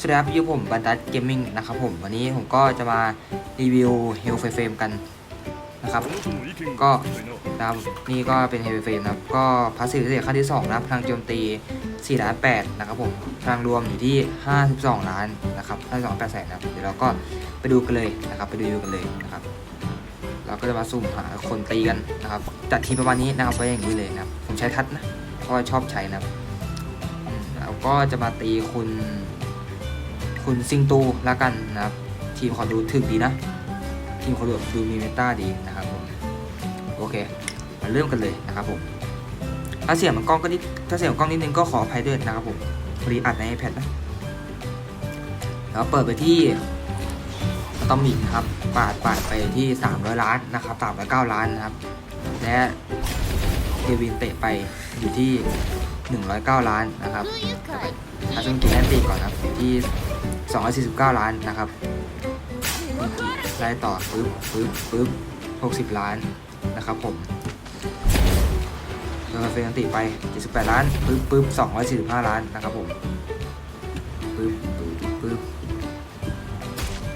สวัสดีครับอยู่ผมบันดัตเกมมิ่งนะครับผมวันนี้ผมก็จะมารีวิวเฮลไฟเฟรมกันนะครับ ก็นะครับนี่ก็เป็นเฮลไฟเฟรมนะครับ ก็พาสซีฟพิเศษขั้นที่2นะครับพลังโจมตี4ล้าน8นะครับผมพลังรวมอยู่ที่ 52 ล้านนะครับ52 8แสนนะครับเดี๋ยวเราก็ไปดูกันเลยนะครับไปดูกันเลยนะครับ เราก็จะมาสุ่มหาคนตีกันนะครับจัดทีประมาณนี้นะครับไว้อย่างนี้เลยนะครับผมใช้ทัดนะเพราะว่าชอบใช้นะครับเราก็จะมาตีคุณ คุณซิงตูล้วกันนะครับ ทีมขอดูถึกดีนะ ทีมขอดูดูมีเมตาดีนะครับผมโอเคมาเริ่มกันเลยนะครับผมถ้าเสียงมันกล้องก็นิดถ้าเสียงกล้องนิดนึงก็ขออภัยด้วยนะครับผมพอดีอัดใน iPad นะแล้วเปิดไปที่ตอมิกนะครับปาดปาดไปที่ 300 ล้านนะครับ309ล้านนะครับ และเดวินเตะไปอยู่ที่ 109 ล้านนะครับอาซุนกินแอนตีก่อนนะครับอยู่ที่ 249 ล้านนะครับไล่ต่อปึ๊บปึ๊บปึ๊บ60 ล้านนะครับผมโดนเฟนติไป 78 ล้านปึ๊บปึ๊บ245 ล้านนะครับผมปึ๊บปึ๊บปึ๊บ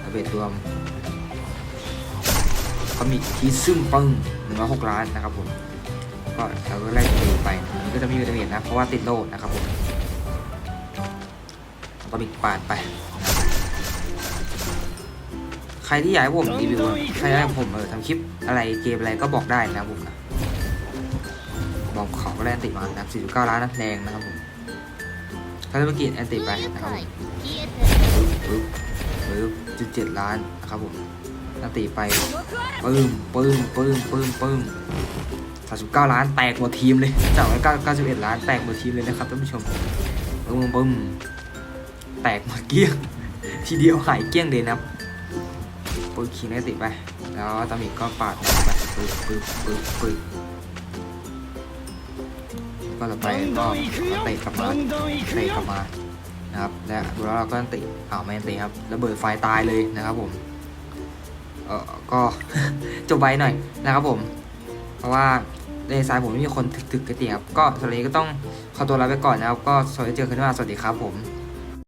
ระเบิดรวมก็มีที่ซึ่งปึ้ง106 ล้านนะครับผมก็เราก็ไล่ตีไปอันก็จะไม่มีระเบิดนะ เพราะว่าติดโลดนะครับผม ก็มีปาดไป ใครที่อยากให้ผมรีวิวอะใครอยากให้ผมเออทำคลิปอะไรเกมอะไรก็บอกได้นะครับผมนะบอกขาก็ได้แอนติมานะครับ49ล้านนะแรงนะครับผมถ้าเมื่อกี้แอนติไปนะครับผมปึ๊บปึ๊บจุดเจ็ดล้านนะครับผมแอนติไปปึ้มปึ้มปึ้มปึ้มปึ้มสามสิบเก้าล้านแตกหมดทีมเลยจากร้อยเก้าเก้าสิบเอ็ดล้านแตกหมดทีมเลยนะครับท่านผู้ชมปึ้มปึ้ม แตกหมดเกลี้ยง ทีเดียวหายเกลี้ยงเลยนะครับปืนขี่นติดไป แล้วตามิกก็ปาดไปปึ๊บปึ๊บปึ๊บปึ๊บก็ต่อไปก็เตะกลับมาเตะกลับมานะครับและดูแล้วเราก็ติอ้าวไม่ติครับระเบิดไฟตายเลยนะครับผมเออก็จบไว้หน่อยนะครับผม เพราะว่าในสายผมไม่มีคนถึกๆกระเตียครับก็สำหรับวันนี้ก็ต้องขอตัวลาไปก่อนนะครับ ก็สวัสดีเจอกันใหม่สวัสดีครับผม